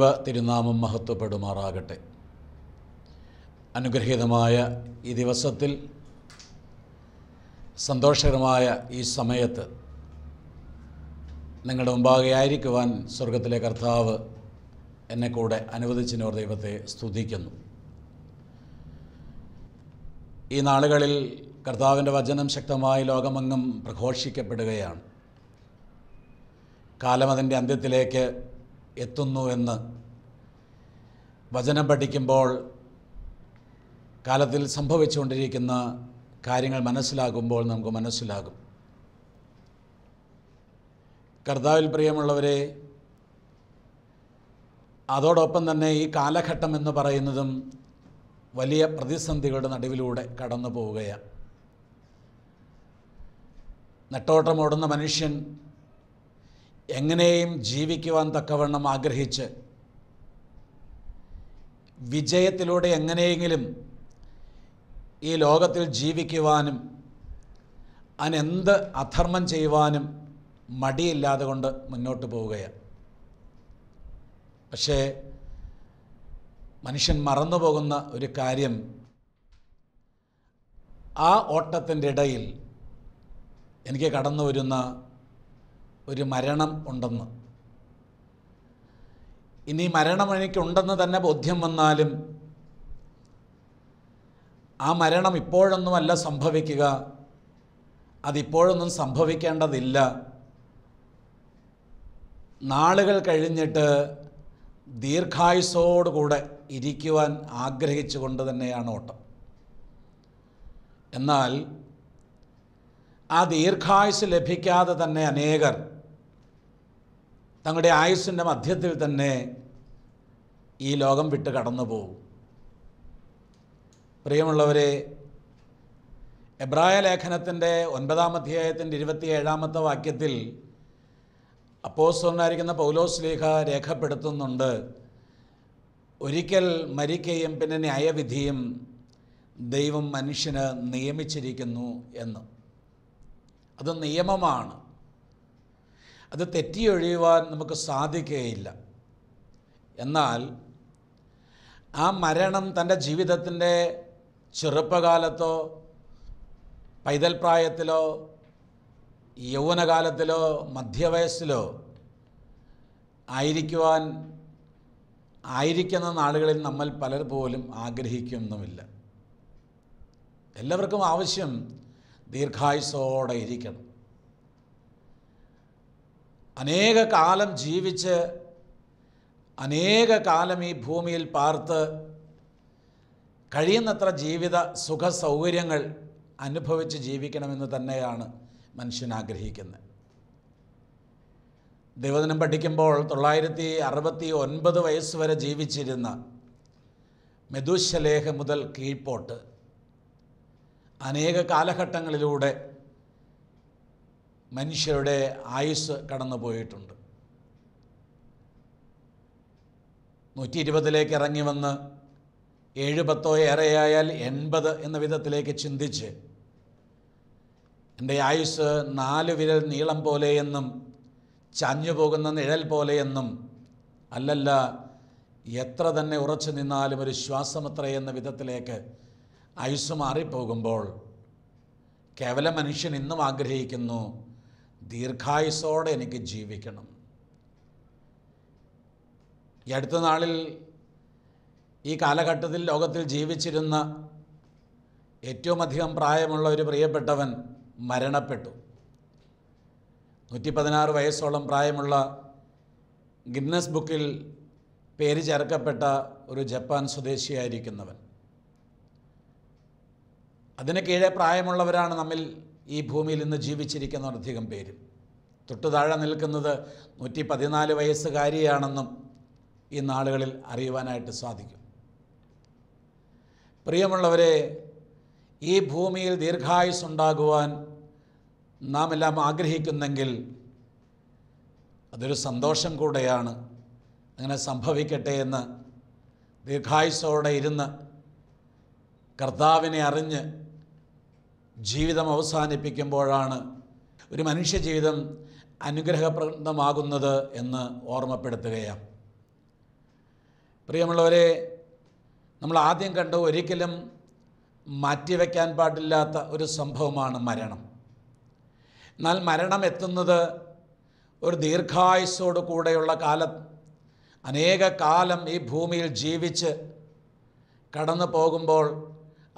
ദൈവ തിരുനാമം മഹത്വപ്പെടുമാറാകട്ടെ. അനുഗ്രഹീതമായ ഈ ദിവസത്തിൽ സന്തോഷകരമായ ഈ സമയത്ത് നിങ്ങളുടെ മുമ്പാകെ ആയിരിക്കുവാൻ സ്വർഗത്തിലെ കർത്താവ് എന്നെ കൂടെ അനുവദിച്ചിനോർ ദൈവത്തെ സ്തുതിക്കുന്നു. ഈ നാളുകളിൽ കർത്താവിന്റെ വചനം ശക്തമായി ലോകമെങ്ങും പ്രഘോഷിക്കപ്പെടുകയാണ്. കാലം അതിന്റെ അന്ത്യത്തിലേക്ക് എത്തുന്നു എന്ന് വചനം പഠിക്കുമ്പോൾ കാലത്തിൽ സംഭവിച്ചുകൊണ്ടിരിക്കുന്ന കാര്യങ്ങൾ മനസ്സിലാകുമ്പോൾ നമുക്ക് മനസ്സിലാകും. കർത്താവിൽ പ്രിയമുള്ളവരെ അതോടൊപ്പം തന്നെ ഈ കാലഘട്ടം എന്ന് പറയുന്നതും വലിയ പ്രതിസന്ധികളുടെ നടുവിലൂടെ കടന്നു പോവുകയാണ് നെട്ടോട്ടമോടുന്ന മനുഷ്യൻ എങ്ങനെയും ജീവിക്കുവാൻ തക്കവണ്ണം ആഗ്രഹിച്ച് വിജയത്തിലൂടെ എങ്ങനെയെങ്കിലും ഈ ലോകത്തിൽ ജീവിക്കുവാനും അതിനെന്ത് അധർമ്മം ചെയ്യുവാനും മടിയില്ലാതെ കൊണ്ട് മുന്നോട്ട് പോവുകയാണ്. പക്ഷേ മനുഷ്യൻ മറന്നു പോകുന്ന ഒരു കാര്യം ആ ഓട്ടത്തിന്റെ ഇടയിൽ എനിക്ക് കടന്നു വരുന്ന ഒരു മരണം ഉണ്ടെന്ന്. ഇനി മരണം എനിക്കുണ്ടെന്ന് തന്നെ ബോധ്യം വന്നാലും ആ മരണം ഇപ്പോഴൊന്നുമല്ല സംഭവിക്കുക. അതിപ്പോഴൊന്നും സംഭവിക്കേണ്ടതില്ല. നാളുകൾ കഴിഞ്ഞിട്ട് ദീർഘായുസോടുകൂടെ ഇരിക്കുവാൻ ആഗ്രഹിച്ചുകൊണ്ട് തന്നെയാണ് ഓട്ടം. എന്നാൽ ആ ദീർഘായുസ് ലഭിക്കാതെ തന്നെ അനേകർ തങ്ങളുടെ ആയുസ്സിന്റെ മധ്യത്തിൽ തന്നെ ഈ ലോകം വിട്ട് കടന്നു പോകും പ്രിയമുള്ളവരെ എബ്രായ ലേഖനത്തിന്റെ ഒൻപതാം അധ്യായത്തിന്റെ ഇരുപത്തി ഏഴാമത്തെ വാക്യത്തിൽ അപ്പോസ്തലനായിരിക്കുന്ന പൗലോസ് ലേഖ രേഖപ്പെടുത്തുന്നുണ്ട് ഒരിക്കൽ മരിക്കുകയും പിന്നെ ന്യായവിധിയും ദൈവം മനുഷ്യന് നിയമിച്ചിരിക്കുന്നു എന്ന്. അത് നിയമമാണ്. അത് തെറ്റിയൊഴിയുവാൻ നമുക്ക് സാധിക്കുകയില്ല എന്നാൽ ആ മരണം തന്റെ ജീവിതത്തിന്റെ ചെറുപ്പകാലത്തോ പൈതൽ പ്രായത്തിലോ യൗവനകാലത്തിലോ മധ്യവയസ്സിലോ ആയിരിക്കുവാൻ ആയിരിക്കുന്ന നാളുകളിൽ നമ്മൾ പലർ പോലും ആഗ്രഹിക്കുന്നുമില്ല. എല്ലാവർക്കും ആവശ്യം ദീർഘായുസോടെ ഇരിക്കണം. അനേക കാലം ജീവിച്ച് അനേക കാലം ഈ ഭൂമിയിൽ പാർത്ത് കഴിയുന്നത്ര ജീവിത സുഖ സൗകര്യങ്ങൾ അനുഭവിച്ച് ജീവിക്കണമെന്ന് തന്നെയാണ് മനുഷ്യൻ ആഗ്രഹിക്കുന്നത്. ദൈവദിനം പഠിക്കുമ്പോൾ തൊള്ളായിരത്തി അറുപത്തി ഒൻപത് വയസ്സ് വരെ ജീവിച്ചിരുന്ന മെതുശലേഖ മുതൽ കീഴ്പോട്ട് അനേക കാലഘട്ടങ്ങളിലൂടെ മനുഷ്യരുടെ ആയുസ് കടന്നു പോയിട്ടുണ്ട്. നൂറ്റി ഇരുപതിലേക്ക് ഇറങ്ങി വന്ന് ഏഴ് പത്തോ ഏറെയായാൽ എൺപത് എന്ന വിധത്തിലേക്ക് ചിന്തിച്ച് എന്റെ ആയുസ് നാല് വിരൽ നീളം പോലെയെന്നും ചാഞ്ഞു പോകുന്ന നിഴൽ പോലെയെന്നും അല്ലല്ല എത്ര തന്നെ ഉറച്ചു നിന്നാലും ഒരു ശ്വാസമത്ര എന്ന വിധത്തിലേക്ക് ആയുസ് മാറിപ്പോകുമ്പോൾ കേവല മനുഷ്യൻ ഇന്നും ആഗ്രഹിക്കുന്നു ദീർഘായുസോടെ എനിക്ക് ജീവിക്കണം. ഈ അടുത്ത നാളിൽ ഈ കാലഘട്ടത്തിൽ ലോകത്തിൽ ജീവിച്ചിരുന്ന ഏറ്റവും അധികം പ്രായമുള്ള ഒരു പ്രിയപ്പെട്ടവൻ മരണപ്പെട്ടു. നൂറ്റി പതിനാറ് വയസ്സോളം പ്രായമുള്ള ഗിന്നസ് ബുക്കിൽ പേര് ചേർക്കപ്പെട്ട ഒരു ജപ്പാൻ സ്വദേശിയായിരിക്കുന്നവൻ. അതിന് കീഴെ പ്രായമുള്ളവരാണ് നമ്മിൽ ഈ ഭൂമിയിൽ ഇന്ന് ജീവിച്ചിരിക്കുന്ന അധികം പേര്. തൊട്ടു താഴെ നിൽക്കുന്നത് നൂറ്റി പതിനാല് വയസ്സുകാരിയാണെന്നും ഈ നാളുകളിൽ അറിയുവാനായിട്ട് സാധിക്കും. പ്രിയമുള്ളവരെ ഈ ഭൂമിയിൽ ദീർഘായുസ് ഉണ്ടാകുവാൻ നാം എല്ലാം ആഗ്രഹിക്കുന്നെങ്കിൽ അതൊരു സന്തോഷം കൂടെയാണ്. അങ്ങനെ സംഭവിക്കട്ടെ എന്ന് ദീർഘായുസോടെ ഇരുന്ന് കർത്താവിനെ അറിഞ്ഞ് ജീവിതം അവസാനിപ്പിക്കുമ്പോഴാണ് ഒരു മനുഷ്യജീവിതം അനുഗ്രഹപ്രദമാകുന്നത് എന്ന് ഓർമ്മപ്പെടുത്തുകയാണ്. പ്രിയമുള്ളവരെ നമ്മൾ ആദ്യം കണ്ട ഒരിക്കലും മാറ്റിവെക്കാൻ പാടില്ലാത്ത ഒരു സംഭവമാണ് മരണം. എന്നാൽ മരണം എത്തുന്നത് ഒരു ദീർഘായുസ്സോടു കൂടെയുള്ള കാലം അനേക കാലം ഈ ഭൂമിയിൽ ജീവിച്ച് കടന്നു പോകുമ്പോൾ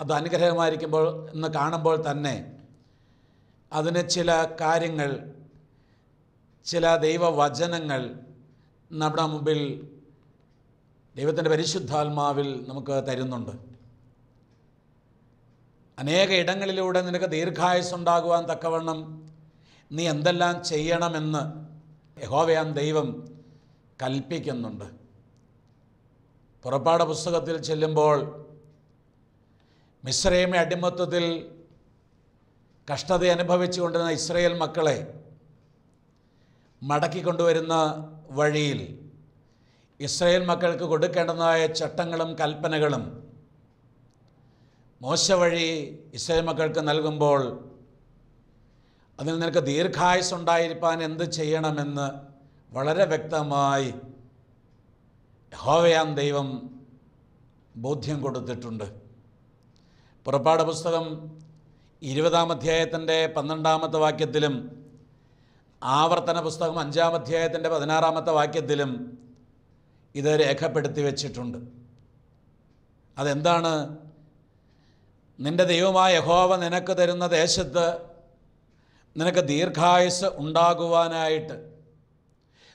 അത് അനുഗ്രഹമായിരിക്കുമ്പോൾ എന്ന് കാണുമ്പോൾ തന്നെ അതിന് ചില കാര്യങ്ങൾ ചില ദൈവവചനങ്ങൾ നമ്മുടെ മുമ്പിൽ ദൈവത്തിന്റെ പരിശുദ്ധാത്മാവിൽ നമുക്ക് തരുന്നുണ്ട്. അനേക ഇടങ്ങളിലൂടെ നിനക്ക് ദീർഘായുസ്സുണ്ടാകുവാൻ തക്കവണ്ണം നീ എന്തെല്ലാം ചെയ്യണമെന്ന് യഹോവയാൻ ദൈവം കൽപ്പിക്കുന്നുണ്ട്. പുറപ്പാട് പുസ്തകത്തിൽ ചെല്ലുമ്പോൾ മിശ്രയമ അടിമത്വത്തിൽ കഷ്ടത അനുഭവിച്ചുകൊണ്ടിരുന്ന ഇസ്രയേൽ മക്കളെ മടക്കിക്കൊണ്ടുവരുന്ന വഴിയിൽ ഇസ്രയേൽ മക്കൾക്ക് കൊടുക്കേണ്ടതായ ചട്ടങ്ങളും കൽപ്പനകളും മോശ വഴി ഇസ്രയേൽ മക്കൾക്ക് നൽകുമ്പോൾ അതിൽ നിനക്ക് ദീർഘായുസ് ഉണ്ടായിരിക്കാൻ എന്ത് ചെയ്യണമെന്ന് വളരെ വ്യക്തമായി ഹോവയാം ദൈവം ബോധ്യം കൊടുത്തിട്ടുണ്ട്. പുറപ്പാട് പുസ്തകം ഇരുപതാം അധ്യായത്തിന്റെ പന്ത്രണ്ടാമത്തെ വാക്യത്തിലും ആവർത്തന പുസ്തകം അഞ്ചാം അധ്യായത്തിന്റെ പതിനാറാമത്തെ വാക്യത്തിലും ഇത് രേഖപ്പെടുത്തി വച്ചിട്ടുണ്ട്. അതെന്താണ്? നിന്റെ ദൈവമായ യഹോവ നിനക്ക് തരുന്ന ദേശത്ത് നിനക്ക് ദീർഘായുസ് ഉണ്ടാകുവാനായിട്ട്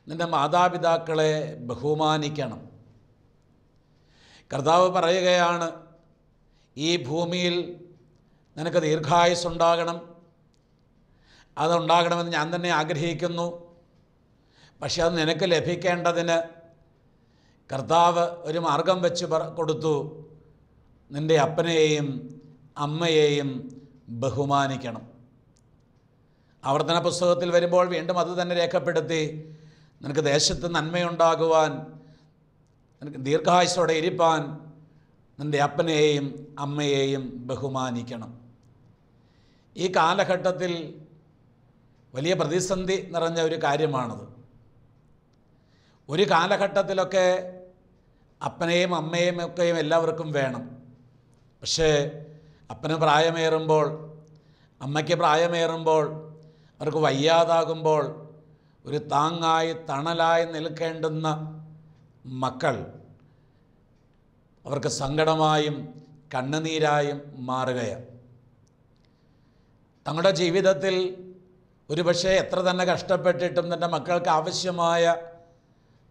നിന്റെ മാതാപിതാക്കളെ ബഹുമാനിക്കണം. കർത്താവ് പറയുകയാണ് ഈ ഭൂമിയിൽ നിനക്ക് ദീർഘായുസ് ഉണ്ടാകണം അതുണ്ടാകണമെന്ന് ഞാൻ തന്നെ ആഗ്രഹിക്കുന്നു. പക്ഷെ അത് നിനക്ക് ലഭിക്കേണ്ടതിന് കർത്താവ് ഒരു മാർഗം വെച്ച് കൊടുത്തു. നിന്റെ അപ്പനെയും അമ്മയെയും ബഹുമാനിക്കണം. ആവർത്തന പുസ്തകത്തിൽ വരുമ്പോൾ വീണ്ടും അത് തന്നെ രേഖപ്പെടുത്തി നിനക്ക് ദേശത്ത് നന്മയുണ്ടാകുവാൻ നിനക്ക് ദീർഘായുസോടെ ഇരിപ്പാൻ നിന്റെ അപ്പനെയും അമ്മയെയും ബഹുമാനിക്കണം. ഈ കാലഘട്ടത്തിൽ വലിയ പ്രതിസന്ധി നിറഞ്ഞ ഒരു കാര്യമാണത്. ഒരു കാലഘട്ടത്തിലൊക്കെ അപ്പനെയും അമ്മയെയും ഒക്കെയും എല്ലാവർക്കും വേണം. പക്ഷേ അപ്പന് പ്രായമേറുമ്പോൾ അമ്മയ്ക്ക് പ്രായമേറുമ്പോൾ അവർക്ക് വയ്യാതാകുമ്പോൾ ഒരു താങ്ങായി തണലായി നിൽക്കേണ്ടുന്ന മക്കൾ അവർക്ക് സങ്കടമായും കണ്ണുനീരായും മാറുകയാണ്. തങ്ങളുടെ ജീവിതത്തിൽ ഒരുപക്ഷെ എത്ര തന്നെ കഷ്ടപ്പെട്ടിട്ടും തന്റെ മക്കൾക്ക് ആവശ്യമായ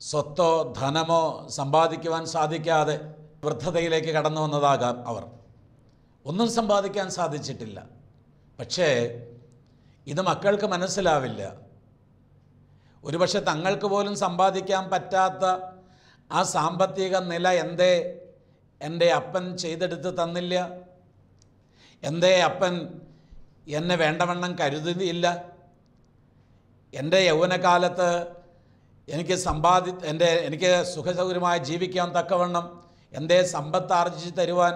സ്വത്തോ ധനമോ സമ്പാദിക്കുവാൻ സാധിക്കാതെ വൃദ്ധതയിലേക്ക് കടന്നു വന്നതാകാം അവർ. ഒന്നും സമ്പാദിക്കാൻ സാധിച്ചിട്ടില്ല. പക്ഷേ ഇത് മക്കൾക്ക് മനസ്സിലാവില്ല. ഒരുപക്ഷെ തങ്ങൾക്ക് പോലും സമ്പാദിക്കാൻ പറ്റാത്ത ആ സാമ്പത്തിക നില എന്തേ എന്റെ അപ്പൻ ചെയ്തെടുത്ത് തന്നില്ല? എന്റെ അപ്പൻ എന്നെ വേണ്ടവണ്ണം കരുതിയില്ല എന്റെ യൗവനകാലത്ത് എനിക്ക് സമ്പാദി എന്റെ എനിക്ക് സുഖസൗകര്യമായി ജീവിക്കാൻ തക്കവണ്ണം എന്റെ സമ്പത്ത് ആർജിച്ച് തരുവാൻ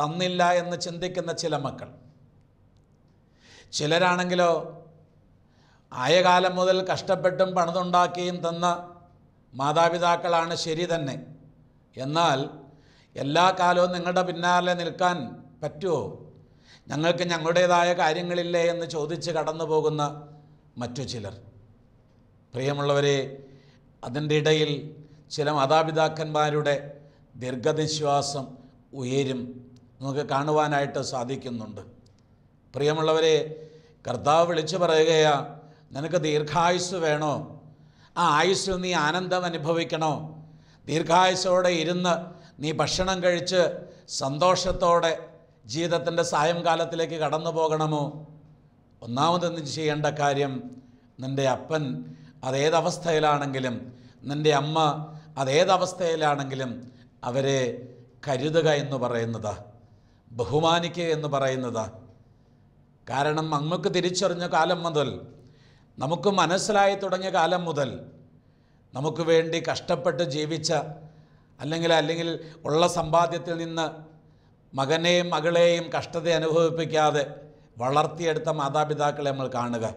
തന്നില്ല എന്ന് ചിന്തിക്കുന്ന ചില മക്കൾ. ചിലരാണെങ്കിലോ ആയകാലം മുതൽ കഷ്ടപ്പെട്ടും പണിതുണ്ടാക്കിയും തന്ന മാതാപിതാക്കളാണ് ശരി തന്നെ. എന്നാൽ എല്ലാ കാലവും നിങ്ങളുടെ പിന്നാലെ നിൽക്കാൻ പറ്റുമോ? ഞങ്ങൾക്ക് ഞങ്ങളുടേതായ കാര്യങ്ങളില്ലേ എന്ന് ചോദിച്ച് കടന്നു പോകുന്ന മറ്റു ചിലർ. പ്രിയമുള്ളവരെ അതിന്റെ ഇടയിൽ ചില മാതാപിതാക്കന്മാരുടെ ദീർഘനിശ്വാസം ഉയരും. നമുക്ക് കാണുവാനായിട്ട് സാധിക്കുന്നുണ്ട്. പ്രിയമുള്ളവരെ കർത്താവ് വിളിച്ചു പറയുകയാ നിനക്ക് ദീർഘായുസ് വേണോ? ആ ആയുസ്സിൽ നീ ആനന്ദം അനുഭവിക്കണോ? ദീർഘായുസോടെ ഇരുന്ന് നീ ഭക്ഷണം കഴിച്ച് സന്തോഷത്തോടെ ജീവിതത്തിന്റെ സായംകാലത്തിലേക്ക് കടന്നു പോകണമോ? ഒന്നാമത് നീ ചെയ്യേണ്ട കാര്യം നിന്റെ അപ്പൻ അതേതവസ്ഥയിലാണെങ്കിലും നിന്റെ അമ്മ അതേതവസ്ഥയിലാണെങ്കിലും അവരെ കരുതുക എന്ന് പറയുന്നതാ ബഹുമാനിക്കുക എന്ന് പറയുന്നതാ. കാരണം നമുക്ക് തിരിച്ചറിഞ്ഞ കാലം മുതൽ നമുക്ക് മനസ്സിലായി തുടങ്ങിയ കാലം മുതൽ നമുക്ക് വേണ്ടി കഷ്ടപ്പെട്ട് ജീവിച്ച അല്ലെങ്കിൽ അല്ലെങ്കിൽ ഉള്ള സമ്പാദ്യത്തിൽ നിന്ന് മകനെയും മകളെയും കഷ്ടത അനുഭവിപ്പിക്കാതെ വളർത്തിയെടുത്ത മാതാപിതാക്കളെ നമ്മൾ കാണുക.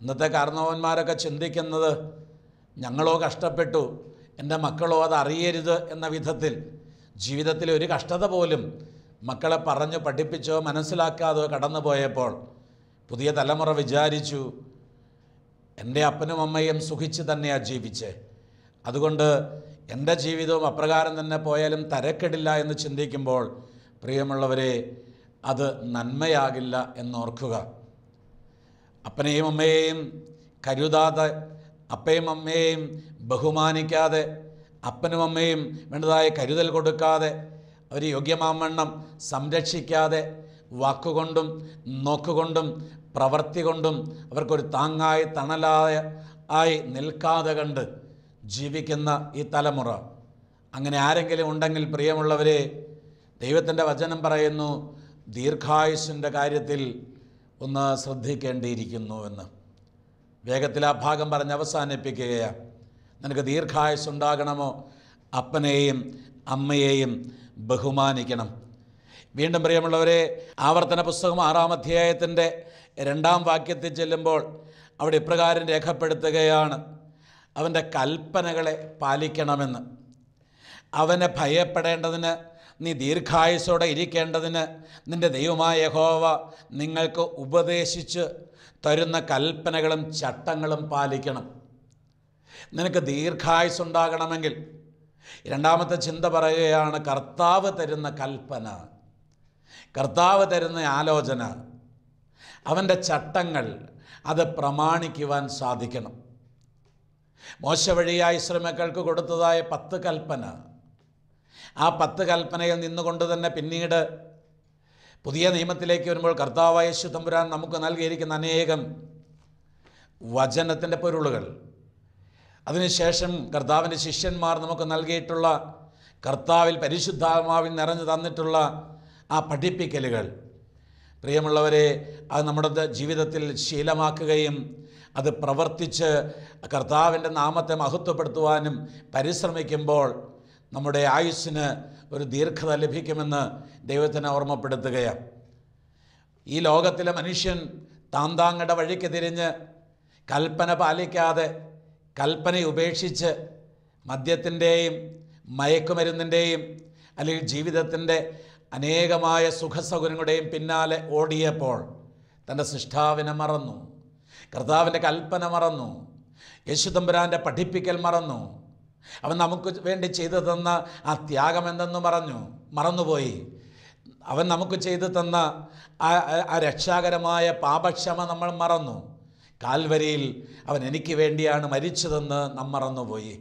ഇന്നത്തെ കാരണവന്മാരൊക്കെ ചിന്തിക്കുന്നത് ഞങ്ങളോ കഷ്ടപ്പെട്ടു എന്റെ മക്കളോ അത് അറിയരുത് എന്ന വിധത്തിൽ ജീവിതത്തിലെ ഒരു കഷ്ടത പോലും മക്കളെ പറഞ്ഞു പഠിപ്പിച്ചോ മനസ്സിലാക്കാതോ കടന്നു പോയപ്പോൾ പുതിയ തലമുറ വിചാരിച്ചു എന്റെ അപ്പനും അമ്മയും സുഖിച്ച് തന്നെയാണ് ജീവിച്ചേ. അതുകൊണ്ട് എന്റെ ജീവിതവും അപ്രകാരം തന്നെ പോയാലും തരക്കെടില്ല എന്ന് ചിന്തിക്കുമ്പോൾ പ്രിയമുള്ളവരെ അത് നന്മയാകില്ല എന്നോർക്കുക. അപ്പനെയും അമ്മയെയും കരുതാതെ അപ്പയും അമ്മയെയും ബഹുമാനിക്കാതെ അപ്പനും അമ്മയും വേണ്ടതായ കരുതൽ കൊടുക്കാതെ അവർ യോഗ്യമാവണ്ണം സംരക്ഷിക്കാതെ വാക്കുകൊണ്ടും നോക്കുകൊണ്ടും പ്രവൃത്തി കൊണ്ടും അവർക്കൊരു താങ്ങായി തണലായ ആയി നിൽക്കാതെ കണ്ട് ജീവിക്കുന്ന ഈ തലമുറ. അങ്ങനെ ആരെങ്കിലും ഉണ്ടെങ്കിൽ പ്രിയമുള്ളവരെ ദൈവത്തിന്റെ വചനം പറയുന്നു ദീർഘായുസിന്റെ കാര്യത്തിൽ ഒന്ന് ശ്രദ്ധിക്കേണ്ടിയിരിക്കുന്നു എന്ന്. വേഗത്തിൽ ആ ഭാഗം പറഞ്ഞ് അവസാനിപ്പിക്കുകയാണ് നിനക്ക് ദീർഘായുസ് ഉണ്ടാകണമോ അപ്പനെയും അമ്മയെയും ബഹുമാനിക്കണം. വീണ്ടും പ്രിയമുള്ളവരെ ആവർത്തന പുസ്തകം ആറാം അധ്യായത്തിന്റെ രണ്ടാം വാക്യത്തിൽ ചെല്ലുമ്പോൾ അവിടെ ഇപ്രകാരം രേഖപ്പെടുത്തുകയാണ്. അവന്റെ കൽപ്പനകളെ പാലിക്കണമെന്ന്. അവനെ ഭയപ്പെടേണ്ടതിന് നീ ദീർഘായുസോടെ ഇരിക്കേണ്ടതിന് നിന്റെ ദൈവമായ യഹോവ നിങ്ങൾക്ക് ഉപദേശിച്ച് തരുന്ന കൽപ്പനകളും ചട്ടങ്ങളും പാലിക്കണം. നിനക്ക് ദീർഘായുസ് ഉണ്ടാകണമെങ്കിൽ രണ്ടാമത്തെ ചിന്ത പറയുകയാണ് കർത്താവ് തരുന്ന കൽപ്പന കർത്താവ് തരുന്ന ആലോചന അവന്റെ ചട്ടങ്ങൾ അത് പ്രമാണിക്കുവാൻ സാധിക്കണം. മോശ വഴിയായി ശ്രമക്കൾക്ക് കൊടുത്തതായ പത്ത് കൽപ്പന. ആ പത്ത് കൽപ്പനയിൽ നിന്നുകൊണ്ട് തന്നെ പിന്നീട് പുതിയ നിയമത്തിലേക്ക് വരുമ്പോൾ കർത്താവായ ശുദ്ധംപുരാൻ നമുക്ക് നൽകിയിരിക്കുന്ന അനേകം വചനത്തിന്റെ പൊരുളുകൾ. അതിനുശേഷം കർത്താവിന്റെ ശിഷ്യന്മാർ നമുക്ക് നൽകിയിട്ടുള്ള കർത്താവിൽ പരിശുദ്ധാത്മാവിൽ നിറഞ്ഞു തന്നിട്ടുള്ള ആ പഠിപ്പിക്കലുകൾ. പ്രിയമുള്ളവരെ അത് നമ്മുടെ ജീവിതത്തിൽ ശീലമാക്കുകയും അത് പ്രവർത്തിച്ച് കർത്താവിന്റെ നാമത്തെ മഹത്വപ്പെടുത്തുവാനും പരിശ്രമിക്കുമ്പോൾ നമ്മുടെ ആയുസ്സിന് ഒരു ദീർഘത ലഭിക്കുമെന്ന് ദൈവത്തിനെ ഓർമ്മപ്പെടുത്തുകയാണ്. ഈ ലോകത്തിലെ മനുഷ്യൻ താന്താങ്ങയുടെ വഴിക്ക് തിരിഞ്ഞ് കൽപ്പന പാലിക്കാതെ കൽപ്പനയെ ഉപേക്ഷിച്ച് മദ്യത്തിന്റെയും മയക്കുമരുന്നിന്റെയും അല്ലെങ്കിൽ ജീവിതത്തിന്റെ അനേകമായ സുഖസൗകര്യങ്ങളുടെയും പിന്നാലെ ഓടിയപ്പോൾ തന്റെ സൃഷ്ടാവിനെ മറന്നു. കർത്താവിന്റെ കൽപ്പന മറന്നു. യേശുതമ്പുരാന്റെ പഠിപ്പിക്കൽ മറന്നു. അവൻ നമുക്ക് വേണ്ടി ചെയ്തു തന്ന ആ ത്യാഗം എന്തെന്ന് പറഞ്ഞു മറന്നുപോയി. അവൻ നമുക്ക് ചെയ്തു തന്ന ആ ആ രക്ഷാകരമായ പാപക്ഷമ നമ്മൾ മറന്നു. കാൽവരിയിൽ അവൻ എനിക്ക് വേണ്ടിയാണ് മരിച്ചതെന്ന് നാം മറന്നുപോയി.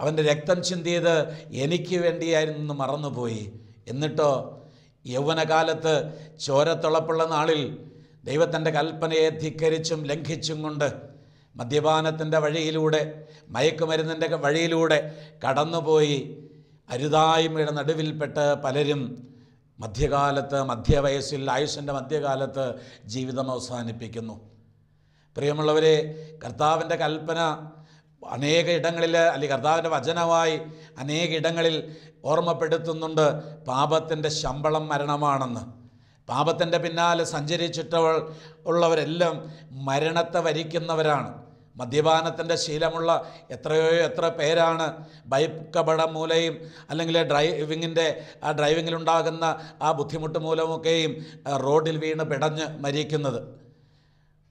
അവന്റെ രക്തം ചിന്തിയത് എനിക്ക് വേണ്ടിയായിരുന്നു മറന്നുപോയി. എന്നിട്ടോ യൗവനകാലത്ത് ചോരത്തുളപ്പുള്ള നാളിൽ ദൈവത്തിന്റെ കൽപ്പനയെ ധിക്കരിച്ചും ലംഘിച്ചും കൊണ്ട് മദ്യപാനത്തിന്റെ വഴിയിലൂടെ മയക്കുമരുന്നിന്റെ വഴിയിലൂടെ കടന്നുപോയി അരുതായ്മയുടെ നടുവിൽപ്പെട്ട് പലരും മധ്യകാലത്ത് മധ്യവയസ്സിൽ ആയുഷിന്റെ മധ്യകാലത്ത് ജീവിതം അവസാനിപ്പിക്കുന്നു. പ്രിയമുള്ളവരെ കർത്താവിന്റെ കൽപ്പന അനേക ഇടങ്ങളിൽ അല്ലെങ്കിൽ കർത്താവിന്റെ വചനമായി അനേക ഇടങ്ങളിൽ ഓർമ്മപ്പെടുത്തുന്നുണ്ട് പാപത്തിന്റെ ശമ്പളം മരണമാണെന്ന്. പാപത്തിന്റെ പിന്നാലെ സഞ്ചരിച്ചിട്ടവൾ ഉള്ളവരെല്ലാം മരണത്തെ വരിക്കുന്നവരാണ്. മദ്യപാനത്തിന്റെ ശീലമുള്ള എത്രയോ എത്ര പേരാണ് ബൈക്കപട മൂലയും അല്ലെങ്കിൽ ഡ്രൈവിങ്ങിന്റെ ആ ഡ്രൈവിങ്ങിലുണ്ടാകുന്ന ആ ബുദ്ധിമുട്ട് മൂലമൊക്കെയും റോഡിൽ വീണ് പിടഞ്ഞ് മരിക്കുന്നത്.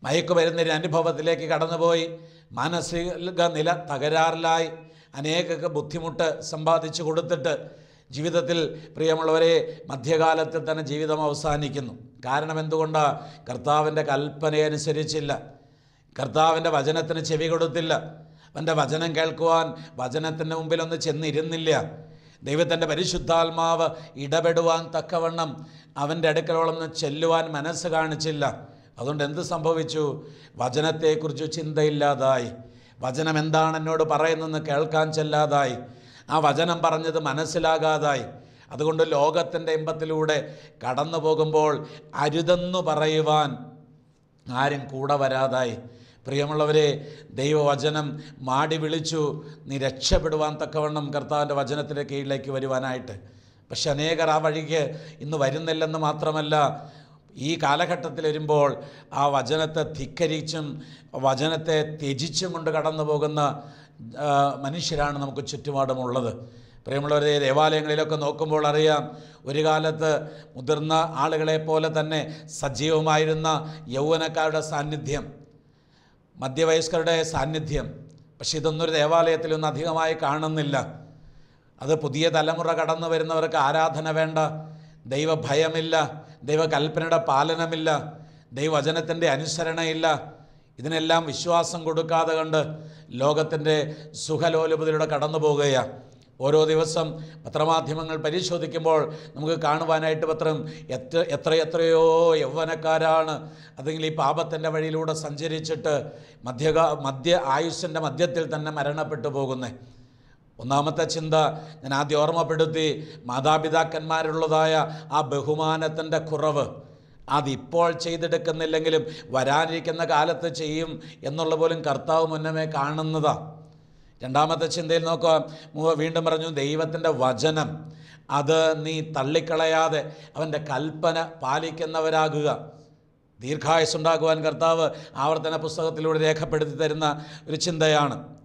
മയക്കുമരുന്നിന്റെ അനുഭവത്തിലേക്ക് കടന്നുപോയി. മാനസിക നില തകരാറിലായി. അനേക ബുദ്ധിമുട്ട് സമ്പാദിച്ചു കൊടുത്തിട്ട് ജീവിതത്തിൽ പ്രിയമുള്ളവരെ മധ്യകാലത്തിൽ തന്നെ ജീവിതം അവസാനിക്കുന്നു. കാരണം എന്തുകൊണ്ടാണ് കർത്താവിന്റെ കൽപ്പനയനുസരിച്ചില്ല. കർത്താവിന്റെ വചനത്തിന് ചെവി കൊടുത്തില്ല. അവന്റെ വചനം കേൾക്കുവാൻ വചനത്തിന്റെ മുമ്പിലൊന്ന് ചെന്നിരുന്നില്ല. ദൈവത്തിന്റെ പരിശുദ്ധാത്മാവ് ഇടപെടുവാൻ തക്കവണ്ണം അവന്റെ അടുക്കലോളം ചെല്ലുവാൻ മനസ്സ് കാണിച്ചില്ല. അതുകൊണ്ട് എന്ത് സംഭവിച്ചു? വചനത്തെക്കുറിച്ച് ചിന്തയില്ലാതായി. വചനം എന്താണ് എന്നോട് പറയുന്നതെന്ന് കേൾക്കാൻ ചെല്ലാതായി. ആ വചനം പറഞ്ഞത് മനസ്സിലാകാതായി. അതുകൊണ്ട് ലോകത്തിന്റെ ഇമ്പത്തിലൂടെ കടന്നു പോകുമ്പോൾ അരുതെന്നു പറയുവാൻ ആരും കൂടെ വരാതായി. പ്രിയമുള്ളവരെ ദൈവവചനം മാടി വിളിച്ചു നീ രക്ഷപ്പെടുവാൻ തക്കവണ്ണം കർത്താവിന്റെ വചനത്തിന്റെ കീഴിലേക്ക് വരുവാനായിട്ട്. പക്ഷെ അനേകർ ആ വഴിക്ക് ഇന്ന് വരുന്നില്ലെന്ന് മാത്രമല്ല ഈ കാലഘട്ടത്തിൽ വരുമ്പോൾ ആ വചനത്തെ ധിക്കരിച്ചും വചനത്തെ ത്യജിച്ചും കൊണ്ട് കടന്നു പോകുന്ന മനുഷ്യരാണ് നമുക്ക് ചുറ്റുപാടുമുള്ളത്. പ്രിയമുള്ളവരെ ദേവാലയങ്ങളിലൊക്കെ നോക്കുമ്പോൾ അറിയാം ഒരു കാലത്ത് മുതിർന്ന ആളുകളെ പോലെ തന്നെ സജീവമായിരുന്ന യൗവനക്കാരുടെ സാന്നിധ്യം മധ്യവയസ്കരുടെ സാന്നിധ്യം. പക്ഷേ ഇതൊന്നും ഒരു ദേവാലയത്തിലൊന്നും അധികമായി കാണുന്നില്ല. അത് പുതിയ തലമുറ കടന്നു വരുന്നവർക്ക് ആരാധന വേണ്ട ദൈവഭയമില്ല ദൈവകൽപ്പനയുടെ പാലനമില്ല ദൈവവചനത്തിന്റെ അനുസരണയില്ല. ഇതിനെല്ലാം വിശ്വാസം കൊടുക്കാതെ കണ്ട് ലോകത്തിന്റെ സുഖലോലുപതിലൂടെ കടന്നു പോകുകയാണ് ഓരോ ദിവസം പത്രമാധ്യമങ്ങൾ പരിശോധിക്കുമ്പോൾ നമുക്ക് കാണുവാനായിട്ട് പത്രം എത്ര എത്രയെത്രയോ യൗവനക്കാരാണ് അതെങ്കിൽ ഈ പാപത്തിന്റെ വഴിയിലൂടെ സഞ്ചരിച്ചിട്ട് മധ്യകാ മധ്യ ആയുസ്സിന്റെ മധ്യത്തിൽ തന്നെ മരണപ്പെട്ടു പോകുന്നത് ഒന്നാമത്തെ ചിന്ത ഞാൻ ആദ്യം ഓർമ്മപ്പെടുത്തി മാതാപിതാക്കന്മാരുള്ളതായ ആ ബഹുമാനത്തിന്റെ കുറവ്. അതിപ്പോൾ ചെയ്തെടുക്കുന്നില്ലെങ്കിലും വരാനിരിക്കുന്ന കാലത്ത് ചെയ്യും എന്നുള്ള പോലും കർത്താവ് മുന്നമേ കാണുന്നതാണ് രണ്ടാമത്തെ ചിന്തയിൽ നോക്കുക. വീണ്ടും പറഞ്ഞു ദൈവത്തിന്റെ വചനം അത് നീ തള്ളിക്കളയാതെ അവന്റെ കൽപ്പന പാലിക്കുന്നവരാകുക. ദീർഘായുസുണ്ടാകുവാൻ കർത്താവ് ആവർത്തന പുസ്തകത്തിലൂടെ രേഖപ്പെടുത്തി തരുന്ന ഒരു ചിന്തയാണ്.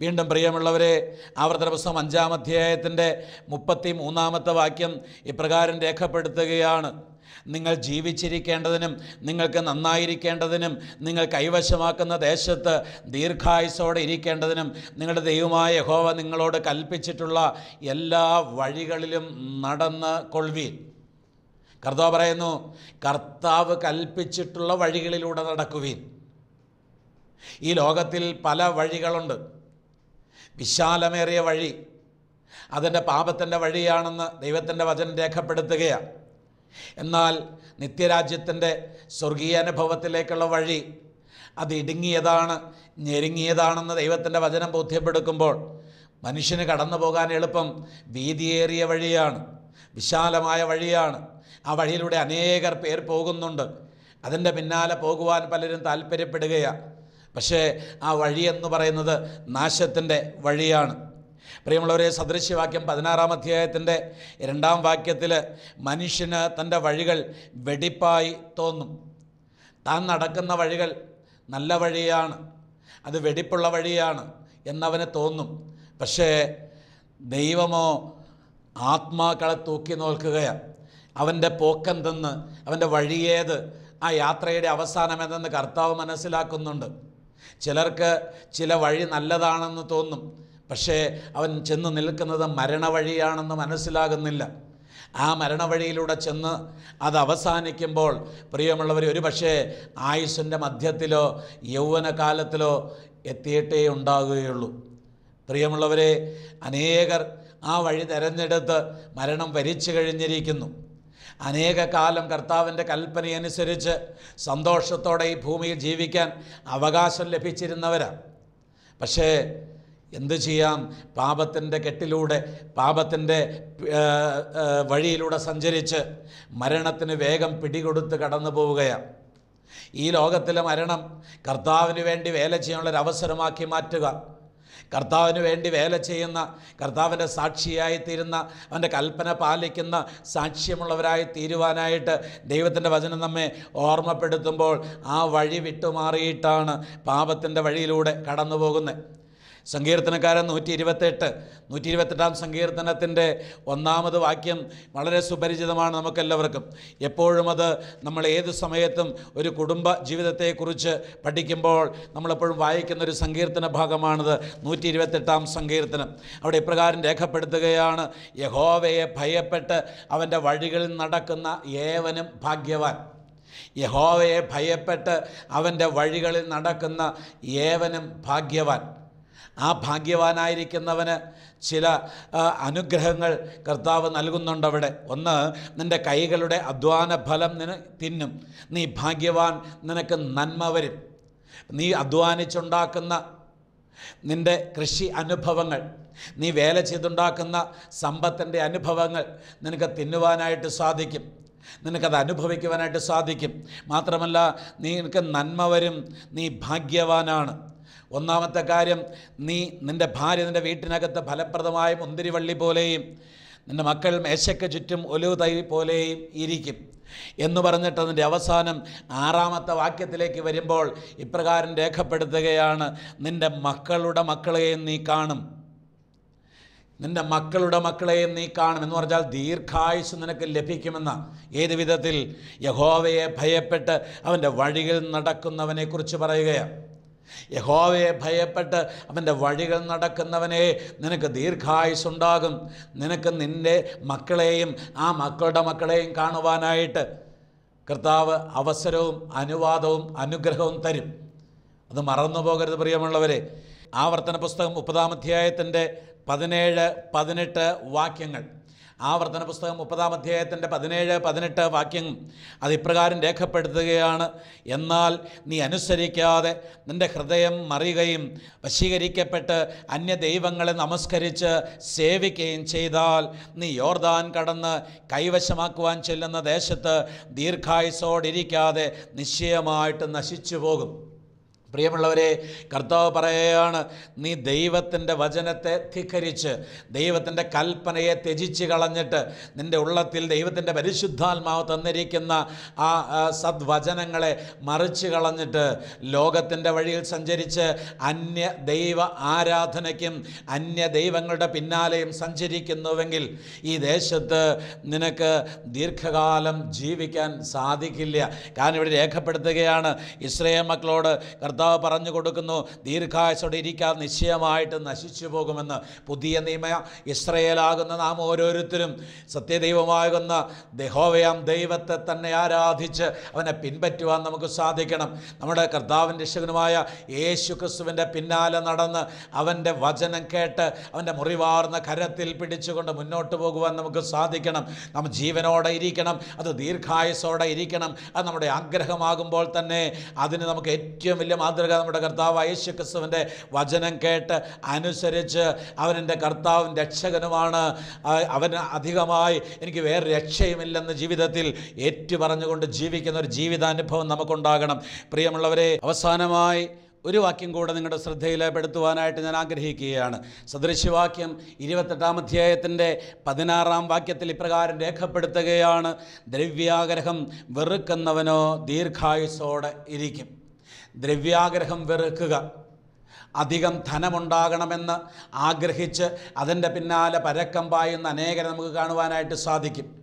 വീണ്ടും പ്രിയമുള്ളവരെ ആവർത്തന പുസ്തകം അഞ്ചാം അധ്യായത്തിന്റെ മുപ്പത്തി മൂന്നാമത്തെ വാക്യം ഇപ്രകാരം രേഖപ്പെടുത്തുകയാണ്. നിങ്ങൾ ജീവിച്ചിരിക്കേണ്ടതിനും നിങ്ങൾക്ക് നന്നായിരിക്കേണ്ടതിനും നിങ്ങൾ കൈവശമാക്കുന്ന ദേശത്ത് ദീർഘായുസോടെ ഇരിക്കേണ്ടതിനും നിങ്ങളുടെ ദൈവമായ യഹോവ നിങ്ങളോട് കൽപ്പിച്ചിട്ടുള്ള എല്ലാ വഴികളിലും നടന്ന് കൊള്ളുവീൻ. കർത്താവ് പറയുന്നു കർത്താവ് കൽപ്പിച്ചിട്ടുള്ള വഴികളിലൂടെ നടക്കുവീൻ. ഈ ലോകത്തിൽ പല വഴികളുണ്ട്. വിശാലമേറിയ വഴി അതിന്റെ പാപത്തിന്റെ വഴിയാണെന്ന് ദൈവത്തിന്റെ വചനം രേഖപ്പെടുത്തുകയാണ്. എന്നാൽ നിത്യരാജ്യത്തിന്റെ സ്വർഗീയ അനുഭവത്തിലേക്കുള്ള വഴി അത് ഇടുങ്ങിയതാണ് ഞെരുങ്ങിയതാണെന്ന് ദൈവത്തിന്റെ വചനം ബോധ്യപ്പെടുക്കുമ്പോൾ മനുഷ്യന് കടന്നു പോകാൻ എളുപ്പം വീതിയേറിയ വഴിയാണ് വിശാലമായ വഴിയാണ്. ആ വഴിയിലൂടെ അനേകർ പേർ പോകുന്നുണ്ട്. അതിന്റെ പിന്നാലെ പോകുവാൻ പലരും താല്പര്യപ്പെടുകയാണ് പക്ഷേ ആ വഴി എന്ന് പറയുന്നത് നാശത്തിന്റെ വഴിയാണ്. പ്രിയമുള്ളവരെ സദൃശ്യവാക്യം പതിനാറാം അധ്യായത്തിന്റെ രണ്ടാം വാക്യത്തിൽ മനുഷ്യന് തന്റെ വഴികൾ വെടിപ്പായി തോന്നും. താൻ നടക്കുന്ന വഴികൾ നല്ല വഴിയാണ് അത് വെടിപ്പുള്ള വഴിയാണ് എന്നവന് തോന്നും. പക്ഷേ ദൈവമോ ആത്മാക്കളെ തൂക്കി നോക്കുകയാണ് അവന്റെ പോക്കെന്തെന്ന് അവന്റെ വഴിയേത് ആ യാത്രയുടെ അവസാനം എന്തെന്ന് കർത്താവ് മനസ്സിലാക്കുന്നുണ്ട്. ചിലർക്ക് ചില വഴി നല്ലതാണെന്ന് തോന്നും. പക്ഷേ അവൻ ചെന്ന് നിൽക്കുന്നത് മരണവഴിയാണെന്ന് മനസ്സിലാകുന്നില്ല. ആ മരണവഴിയിലൂടെ ചെന്ന് അത് അവസാനിക്കുമ്പോൾ പ്രിയമുള്ളവർ ഒരു പക്ഷേ ആയുസ്സിന്റെ മധ്യത്തിലോ യൗവനകാലത്തിലോ എത്തിയിട്ടേ ഉണ്ടാകുകയുള്ളൂ. പ്രിയമുള്ളവരെ അനേകർ ആ വഴി തിരഞ്ഞെടുത്ത് മരണം വരിച്ചു കഴിഞ്ഞിരിക്കുന്നു. അനേക കാലം കർത്താവിന്റെ കൽപ്പനയനുസരിച്ച് സന്തോഷത്തോടെ ഈ ഭൂമിയിൽ ജീവിക്കാൻ അവകാശം ലഭിച്ചിരുന്നവരാണ് പക്ഷേ എന്തു ചെയ്യാം? പാപത്തിന്റെ കെട്ടിലൂടെ പാപത്തിന്റെ വഴിയിലൂടെ സഞ്ചരിച്ച് മരണത്തിന് വേഗം പിടികൊടുത്ത് കടന്നു പോവുകയാണ്. ഈ ലോകത്തിലെ മരണം കർത്താവിന് വേണ്ടി വേല ചെയ്യാനുള്ളൊരു അവസരമാക്കി മാറ്റുക. കർത്താവിന് വേണ്ടി വേല ചെയ്യുന്ന കർത്താവിന്റെ സാക്ഷിയായി തീരുന്ന അവന്റെ കൽപ്പന പാലിക്കുന്ന സാക്ഷ്യമുള്ളവരായി തീരുവാനായിട്ട് ദൈവത്തിന്റെ വചനം നമ്മെ ഓർമ്മപ്പെടുത്തുമ്പോൾ ആ വഴി വിട്ടുമാറിയിട്ടാണ് പാപത്തിന്റെ വഴിയിലൂടെ കടന്നു പോകുന്നത് സങ്കീർത്തനക്കാരൻ നൂറ്റി ഇരുപത്തെട്ട് നൂറ്റി ഇരുപത്തെട്ടാം സങ്കീർത്തനത്തിന്റെ ഒന്നാമത് വാക്യം വളരെ സുപരിചിതമാണ് നമുക്കെല്ലാവർക്കും. എപ്പോഴും അത് നമ്മൾ ഏത് സമയത്തും ഒരു കുടുംബ ജീവിതത്തെക്കുറിച്ച് പഠിക്കുമ്പോൾ നമ്മളെപ്പോഴും വായിക്കുന്ന ഒരു സങ്കീർത്തന ഭാഗമാണിത് നൂറ്റി ഇരുപത്തെട്ടാം സങ്കീർത്തനം. അവിടെ ഇപ്രകാരം രേഖപ്പെടുത്തുകയാണ് യഹോവയെ ഭയപ്പെട്ട് അവന്റെ വഴികളിൽ നടക്കുന്ന ഏവനും ഭാഗ്യവാൻ. യഹോവയെ ഭയപ്പെട്ട് അവന്റെ വഴികളിൽ നടക്കുന്ന ഏവനും ഭാഗ്യവാൻ. ആ ഭാഗ്യവാനായിരിക്കുന്നവന് ചില അനുഗ്രഹങ്ങൾ കർത്താവ് നൽകുന്നുണ്ട് അവിടെ ഒന്ന് നിന്റെ കൈകളുടെ അധ്വാന ഫലം നിന തിന്നും. നീ ഭാഗ്യവാൻ നിനക്ക് നന്മ വരും. നീ അധ്വാനിച്ചുണ്ടാക്കുന്ന നിന്റെ കൃഷി അനുഭവങ്ങൾ നീ വേല ചെയ്തുണ്ടാക്കുന്ന സമ്പത്തിന്റെ അനുഭവങ്ങൾ നിനക്ക് തിന്നുവാനായിട്ട് സാധിക്കും. നിനക്കത് അനുഭവിക്കുവാനായിട്ട് സാധിക്കും. മാത്രമല്ല നിനക്ക് നന്മ വരും. നീ ഭാഗ്യവാനാണ്. ഒന്നാമത്തെ കാര്യം നീ നിന്റെ ഭാര്യ നിന്റെ വീട്ടിനകത്ത് ഫലപ്രദമായ മുന്തിരിവള്ളി പോലെയും നിന്റെ മക്കൾ മേശയ്ക്ക് ചുറ്റും ഒലിവ് തൈ പോലെയും ഇരിക്കും. എന്ന് പറഞ്ഞിട്ട് അതിന്റെ അവസാനം ആറാമത്തെ വാക്യത്തിലേക്ക് വരുമ്പോൾ ഇപ്രകാരം രേഖപ്പെടുത്തുകയാണ് നിന്റെ മക്കളുടെ മക്കളെയും നീ കാണും. നിന്റെ മക്കളുടെ മക്കളെയും നീ കാണും. എന്ന് പറഞ്ഞാൽ ദീർഘായുസ് നിനക്ക് ലഭിക്കുമെന്ന ഏത് വിധത്തിൽ യഹോവയെ ഭയപ്പെട്ട് അവന്റെ വഴിയിൽ നടക്കുന്നവനെക്കുറിച്ച് പറയുകയാണ്. യഹോവയെ ഭയപ്പെട്ട് അവന്റെ വഴികൾ നടക്കുന്നവനെ നിനക്ക് ദീർഘായുസ് ഉണ്ടാകും നിനക്ക് നിന്റെ മക്കളെയും ആ മക്കളുടെ മക്കളെയും കാണുവാനായിട്ട് കർത്താവ് അവസരവും അനുവാദവും അനുഗ്രഹവും തരും. അത് മറന്നു പോകരുത് പ്രിയമുള്ളവരെ. ആവർത്തന പുസ്തകം മുപ്പതാം അധ്യായത്തിന്റെ പതിനേഴ് പതിനെട്ട് വാക്യങ്ങൾ. ആവർത്തന പുസ്തകം മുപ്പതാം അധ്യായത്തിന്റെ പതിനേഴ് പതിനെട്ട് വാക്യം അതിപ്രകാരം രേഖപ്പെടുത്തുകയാണ്. എന്നാൽ നീ അനുസരിക്കാതെ നിന്റെ ഹൃദയം മറിയുകയും വശീകരിക്കപ്പെട്ട് അന്യ ദൈവങ്ങളെ നമസ്കരിച്ച് സേവിക്കുകയും ചെയ്താൽ നീ യോർദാൻ കടന്ന് കൈവശമാക്കുവാൻ ചെല്ലുന്ന ദേശത്ത് ദീർഘായുസോടിരിക്കാതെ നിശ്ചയമായിട്ട് നശിച്ചു പോകും പ്രിയമുള്ളവരെ കർത്താവ് പറയുകയാണ് നീ ദൈവത്തിന്റെ വചനത്തെ ധിഖരിച്ച് ദൈവത്തിന്റെ കൽപ്പനയെ ത്യജിച്ച് കളഞ്ഞിട്ട് നിന്റെ ഉള്ളത്തിൽ ദൈവത്തിന്റെ പരിശുദ്ധാത്മാവ് തന്നിരിക്കുന്ന ആ സദ്വചനങ്ങളെ മറിച്ച് കളഞ്ഞിട്ട് ലോകത്തിന്റെ വഴിയിൽ സഞ്ചരിച്ച് അന്യ ദൈവ ആരാധനയ്ക്കും അന്യ ദൈവങ്ങളുടെ പിന്നാലെയും സഞ്ചരിക്കുന്നുവെങ്കിൽ ഈ ദേശത്ത് നിനക്ക് ദീർഘകാലം ജീവിക്കാൻ സാധിക്കില്ല. കാരണം ഇവിടെ രേഖപ്പെടുത്തുകയാണ് ഇസ്രയേൽ മക്കളോട് കർത്താവ് പറഞ്ഞു കൊടുക്കുന്നു ദീർഘായുസോടെ ഇരിക്കാൻ നിശ്ചയമായിട്ട് നശിച്ചു പോകുമെന്ന്. പുതിയ നിയമ ഇസ്രയേലാകുന്ന നാം ഓരോരുത്തരും സത്യദൈവമാകുന്ന ദഹോവയാം ദൈവത്തെ തന്നെ ആരാധിച്ച് അവനെ പിൻപറ്റുവാൻ നമുക്ക് സാധിക്കണം. നമ്മുടെ കർത്താവിന്റെ രക്ഷകനുമായ യേശു ക്രിസ്തുവിന്റെ പിന്നാലെ നടന്ന് അവന്റെ വചനം കേട്ട് അവന്റെ മുറിവാർന്ന കരത്തിൽ പിടിച്ചുകൊണ്ട് മുന്നോട്ട് പോകുവാൻ നമുക്ക് സാധിക്കണം. നാം ജീവനോടെ ഇരിക്കണം അത് ദീർഘായുസോടെ ഇരിക്കണം അത് നമ്മുടെ ആഗ്രഹമാകുമ്പോൾ തന്നെ അതിന് നമുക്ക് ഏറ്റവും വലിയ മാതൃക നമ്മുടെ കർത്താവ് യേശു ക്രിസ്തുവിന്റെ വചനം കേട്ട് അനുസരിച്ച് അവനെന്റെ കർത്താവും രക്ഷകനുമാണ്. അവന് അധികമായി എനിക്ക് വേറെ രക്ഷയുമില്ലെന്ന് ജീവിതത്തിൽ ഏറ്റു പറഞ്ഞുകൊണ്ട് ജീവിക്കുന്ന ഒരു ജീവിതാനുഭവം നമുക്കുണ്ടാകണം. പ്രിയമുള്ളവരെ അവസാനമായി ഒരു വാക്യം കൂടെ നിങ്ങളുടെ ശ്രദ്ധയിൽപ്പെടുത്തുവാനായിട്ട് ഞാൻ ആഗ്രഹിക്കുകയാണ്. സദൃശ്യവാക്യം ഇരുപത്തെട്ടാം അധ്യായത്തിന്റെ പതിനാറാം വാക്യത്തിൽ ഇപ്രകാരം രേഖപ്പെടുത്തുകയാണ്. ദ്രവ്യാഗ്രഹം വെറുക്കുന്നവനോ ദീർഘായുസോടെ ഇരിക്കും. ദ്രവ്യാഗ്രഹം വെറുക്കുക. അധികം ധനമുണ്ടാകണമെന്ന് ആഗ്രഹിച്ച് അതിന്റെ പിന്നാലെ പരക്കം പായുന്ന അനേകരെ നമുക്ക് കാണുവാനായിട്ട് സാധിക്കും.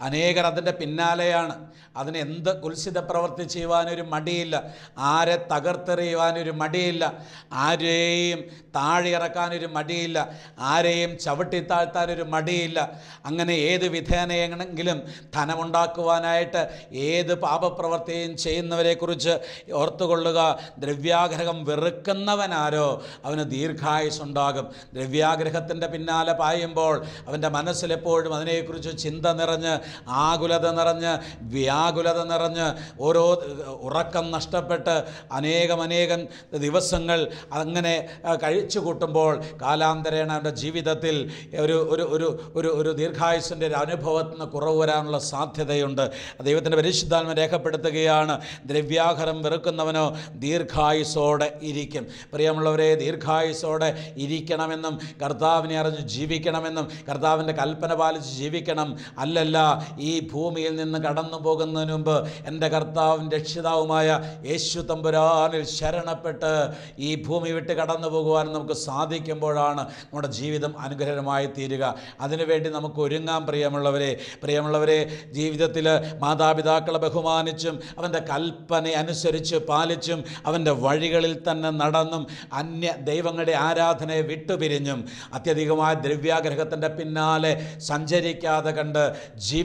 അനേകർ അതിന്റെ പിന്നാലെയാണ്. അതിന് എന്ത് കുൽസിത പ്രവൃത്തി ചെയ്യുവാനൊരു മടിയില്ല. ആരെ തകർത്തെറിയുവാനൊരു മടിയില്ല. ആരെയും താഴെ ഇറക്കാനൊരു മടിയില്ല. ആരെയും ചവിട്ടി താഴ്ത്താനൊരു മടിയില്ല. അങ്ങനെ ഏത് വിധേനയെങ്കിലും ധനമുണ്ടാക്കുവാനായിട്ട് ഏത് പാപപ്രവൃത്തിയും ചെയ്യുന്നവരെക്കുറിച്ച് ഓർത്തുകൊള്ളുക. ദ്രവ്യാഗ്രഹം വെറുക്കുന്നവനാരോ അവന് ദീർഘായുസുണ്ടാകും ദ്രവ്യാഗ്രഹത്തിന്റെ പിന്നാലെ പായുമ്പോൾ അവന്റെ മനസ്സിലെപ്പോഴും അതിനെക്കുറിച്ച് ചിന്ത നിറഞ്ഞ് ആകുലത നിറഞ്ഞ് വ്യാകുലത നിറഞ്ഞ് ഓരോ ഉറക്കം നഷ്ടപ്പെട്ട് അനേകം അനേകം ദിവസങ്ങൾ അങ്ങനെ കഴിച്ചു കൂട്ടുമ്പോൾ കാലാന്തരേണ അവന്റെ ജീവിതത്തിൽ ഒരു ഒരു ഒരു ഒരു ഒരു ദീർഘായുസിന്റെ ഒരു അനുഭവത്തിന് കുറവ് വരാനുള്ള സാധ്യതയുണ്ട്. ദൈവത്തിന്റെ പരിശുദ്ധാത്മ രേഖപ്പെടുത്തുകയാണ് ദ്രവ്യാഹാരം വെറുക്കുന്നവനോ ദീർഘായുസോടെ ഇരിക്കും. പ്രിയമുള്ളവരെ ദീർഘായുസോടെ ഇരിക്കണമെന്നും കർത്താവിനെ അറിഞ്ഞ് ജീവിക്കണമെന്നും കർത്താവിന്റെ കൽപ്പന പാലിച്ച് ജീവിക്കണം അല്ലല്ല ഈ ഭൂമിയിൽ നിന്ന് കടന്നു പോകുന്നതിന് മുമ്പ് എന്റെ കർത്താവും രക്ഷിതാവുമായ യേശു തമ്പുരാനിൽ ശരണപ്പെട്ട് ഈ ഭൂമി വിട്ട് കടന്നു പോകുവാൻ നമുക്ക് സാധിക്കുമ്പോഴാണ് നമ്മുടെ ജീവിതം അനുഗ്രഹമായി തീരുക. അതിനുവേണ്ടി നമുക്ക് ഒരുങ്ങാം പ്രിയമുള്ളവരെ. പ്രിയമുള്ളവരെ ജീവിതത്തിൽ മാതാപിതാക്കളെ ബഹുമാനിച്ചും അവന്റെ കൽപ്പന അനുസരിച്ച് പാലിച്ചും അവന്റെ വഴികളിൽ തന്നെ നടന്നും അന്യ ദൈവങ്ങളുടെ ആരാധനയെ വിട്ടുപിരിഞ്ഞും അത്യധികമായ ദ്രവ്യാഗ്രഹത്തിന്റെ പിന്നാലെ സഞ്ചരിക്കാതെ കണ്ട്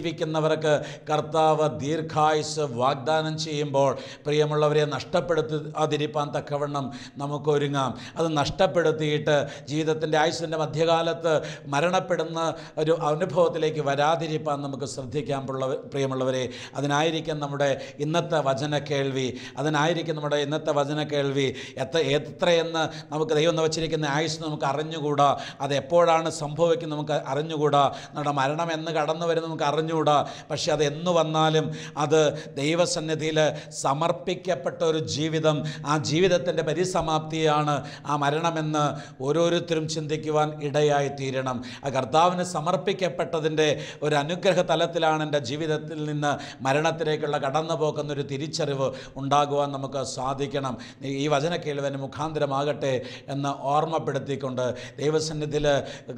ജീവിക്കുന്നവർക്ക് കർത്താവ് ദീർഘായുസ് വാഗ്ദാനം ചെയ്യുമ്പോൾ പ്രിയമുള്ളവരെ നഷ്ടപ്പെടുത്താതിരിപ്പാൻ തക്കവണ്ണം നമുക്ക് ഒരുങ്ങാം അത് നഷ്ടപ്പെടുത്തിയിട്ട് ജീവിതത്തിന്റെ ആയുസിന്റെ മധ്യകാലത്ത് മരണപ്പെടുന്ന ഒരു അനുഭവത്തിലേക്ക് വരാതിരിപ്പാൻ നമുക്ക് ശ്രദ്ധിക്കാൻ പ്രിയമുള്ളവരെ. അതിനായിരിക്കും നമ്മുടെ ഇന്നത്തെ വചന കേൾവി അതിനായിരിക്കും നമ്മുടെ ഇന്നത്തെ വചന കേൾവി. എത്ര എത്രയെന്ന് നമുക്ക് ദൈവം എന്ന് വച്ചിരിക്കുന്ന ആയുസ് നമുക്ക് അറിഞ്ഞുകൂടാ? അത് എപ്പോഴാണ് സംഭവിക്കുന്നത് നമുക്ക് അറിഞ്ഞുകൂടാ? നമ്മുടെ മരണം എന്ന് കടന്നു വരുന്നത് നമുക്ക് അറിഞ്ഞു അറിഞ്ഞുകൂടാ പക്ഷെ അത് എന്ന് വന്നാലും അത് ദൈവസന്നിധിയിൽ സമർപ്പിക്കപ്പെട്ട ഒരു ജീവിതം ആ ജീവിതത്തിന്റെ പരിസമാപ്തിയാണ് ആ മരണമെന്ന് ഓരോരുത്തരും ചിന്തിക്കുവാൻ ഇടയായി തീരണം. ആ കർത്താവിന് സമർപ്പിക്കപ്പെട്ടതിന്റെ ഒരു അനുഗ്രഹ തലത്തിലാണ് എന്റെ ജീവിതത്തിൽ നിന്ന് മരണത്തിലേക്കുള്ള കടന്നു പോകുന്ന ഒരു തിരിച്ചറിവ് ഉണ്ടാകുവാൻ നമുക്ക് സാധിക്കണം. ഈ വചന കേൾവന് മുഖാന്തരമാകട്ടെ എന്ന് ഓർമ്മപ്പെടുത്തിക്കൊണ്ട് ദൈവസന്നിധിയിൽ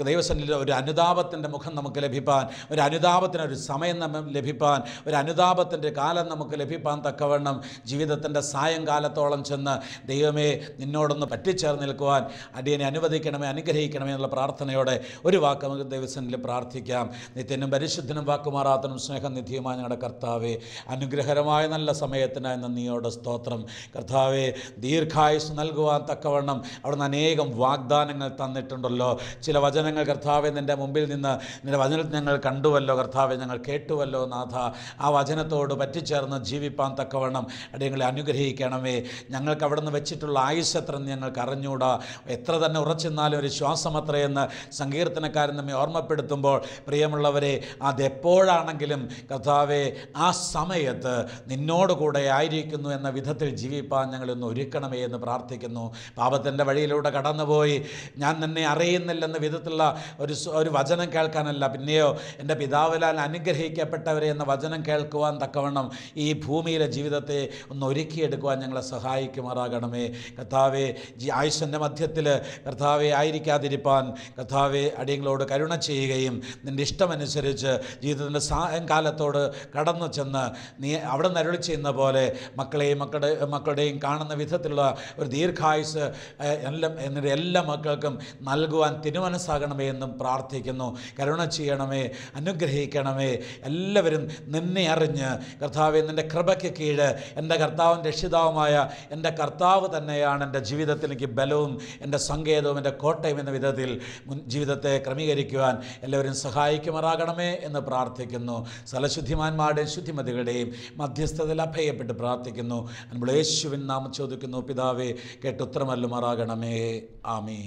ദൈവസന്നിധിയിൽ ഒരു അനുതാപത്തിന്റെ മുഖം നമുക്ക് ലഭിപ്പാൻ ഒരു അനുതാപത്തിന് ഒരു സമയം നമ്മൾ ലഭിപ്പാൻ ഒരു അനുതാപത്തിന്റെ കാലം നമുക്ക് ലഭിപ്പാൻ തക്കവണ്ണം ജീവിതത്തിന്റെ സായംകാലത്തോളം ചെന്ന് ദൈവമേ നിന്നോടൊന്ന് പറ്റിച്ചേർന്ന് നിൽക്കുവാൻ അടിയനെ അനുവദിക്കണമേ അനുഗ്രഹിക്കണമേ എന്നുള്ള പ്രാർത്ഥനയോടെ ഒരു വാക്ക് നമുക്ക് ദൈവസനിൽ പ്രാർത്ഥിക്കാം. നിത്യനും പരിശുദ്ധനും വാക്കുമാറാത്തനും സ്നേഹനിധിയുമായ ഞങ്ങളുടെ കർത്താവെ അനുഗ്രഹരമായ നല്ല സമയത്തിനായി നന്ദിയോടെ സ്തോത്രം. കർത്താവെ ദീർഘായുസ് നൽകുവാൻ തക്കവണ്ണം അവിടുന്ന് അനേകം വാഗ്ദാനങ്ങൾ തന്നിട്ടുണ്ടല്ലോ. ചില വചനങ്ങൾ കർത്താവെ നിന്റെ മുമ്പിൽ നിന്ന് നിന്റെ വചനത്തിൽ ഞങ്ങൾ കണ്ടുവല്ലോ കർത്താവെ ഞങ്ങൾ കേട്ടുവല്ലോ നാഥ. ആ വചനത്തോട് പറ്റിച്ചേർന്ന് ജീവിപ്പാൻ തക്കവണ്ണം അടിയങ്ങളെ അനുഗ്രഹിക്കണമേ. ഞങ്ങൾക്ക് അവിടെ നിന്ന് വെച്ചിട്ടുള്ള ആയുസ് എത്ര എന്ന് ഞങ്ങൾക്ക് അറിഞ്ഞൂടാ എത്ര തന്നെ ഉറച്ചെന്നാലും ഒരു ശ്വാസം അത്രയെന്ന് സങ്കീർത്തനക്കാരൻ നമ്മെ ഓർമ്മപ്പെടുത്തുമ്പോൾ പ്രിയമുള്ളവരെ അതെപ്പോഴാണെങ്കിലും കർത്താവെ ആ സമയത്ത് നിന്നോടുകൂടെ ആയിരിക്കുന്നു എന്ന വിധത്തിൽ ജീവിപ്പാൻ ഞങ്ങളൊന്ന് ഒരുക്കണമേ എന്ന് പ്രാർത്ഥിക്കുന്നു. പാപത്തിന്റെ വഴിയിലൂടെ കടന്നുപോയി. ഞാൻ നിന്നെ അറിയുന്നില്ലെന്ന വിധത്തിലുള്ള ഒരു ഒരു വചനം കേൾക്കാനല്ല. പിന്നെയോ എന്റെ പിതാവിലാൽ അനുഗ്രഹിക്കപ്പെട്ടവരെ എന്ന വചനം കേൾക്കുവാൻ തക്കവണ്ണം ഈ ഭൂമിയിലെ ജീവിതത്തെ ഒന്ന് ഒരുക്കിയെടുക്കുവാൻ ഞങ്ങളെ സഹായിക്കുമാറാകണമേ. കർത്താവെ ആയുഷന്റെ മധ്യത്തിൽ കർത്താവെ ആയിരിക്കാതിരിപ്പാൻ കർത്താവെ അടിയങ്ങളോട് കരുണ ചെയ്യുകയും നിന്റെ ഇഷ്ടമനുസരിച്ച് ജീവിതത്തിന്റെ സായങ്കാലത്തോട് കടന്നു ചെന്ന് നീ അവിടെ നരുളി ചെയ്യുന്ന പോലെ മക്കളെയും മക്കളുടെ മക്കളുടെയും കാണുന്ന വിധത്തിലുള്ള ഒരു ദീർഘായുസ് എല്ലാം എന്നിട്ട് എല്ലാ മക്കൾക്കും നൽകുവാൻ തിരുമനസ്സാകണമേ എന്നും പ്രാർത്ഥിക്കുന്നു. കരുണ ചെയ്യണമേ അനുഗ്രഹിക്കണമേ. എല്ലാവരും നിന്നെ അറിഞ്ഞ്. കർത്താവെ നിന്റെ കൃപയ്ക്ക് കീഴ്. എന്റെ കർത്താവും രക്ഷിതാവുമായ എന്റെ കർത്താവ് തന്നെയാണ്. എന്റെ ജീവിതത്തിൽ എനിക്ക് ബലവും എന്റെ സങ്കേതവും എന്റെ കോട്ടയും എന്ന വിധത്തിൽ ജീവിതത്തെ ക്രമീകരിക്കുവാൻ എല്ലാവരും സഹായിക്കുമാറാകണമേ എന്ന് പ്രാർത്ഥിക്കുന്നു. സ്ഥലശുദ്ധിമാന്മാരുടെയും ശുദ്ധിമതികളുടെയും മധ്യസ്ഥതയിൽ അഭയപ്പെട്ട് പ്രാർത്ഥിക്കുന്നു. നമ്മൾ യേശുവിൻ നാമം ചോദിക്കുന്നു. പിതാവേ കേട്ടുത്തരമല്ലുമാറാകണമേ ആമീ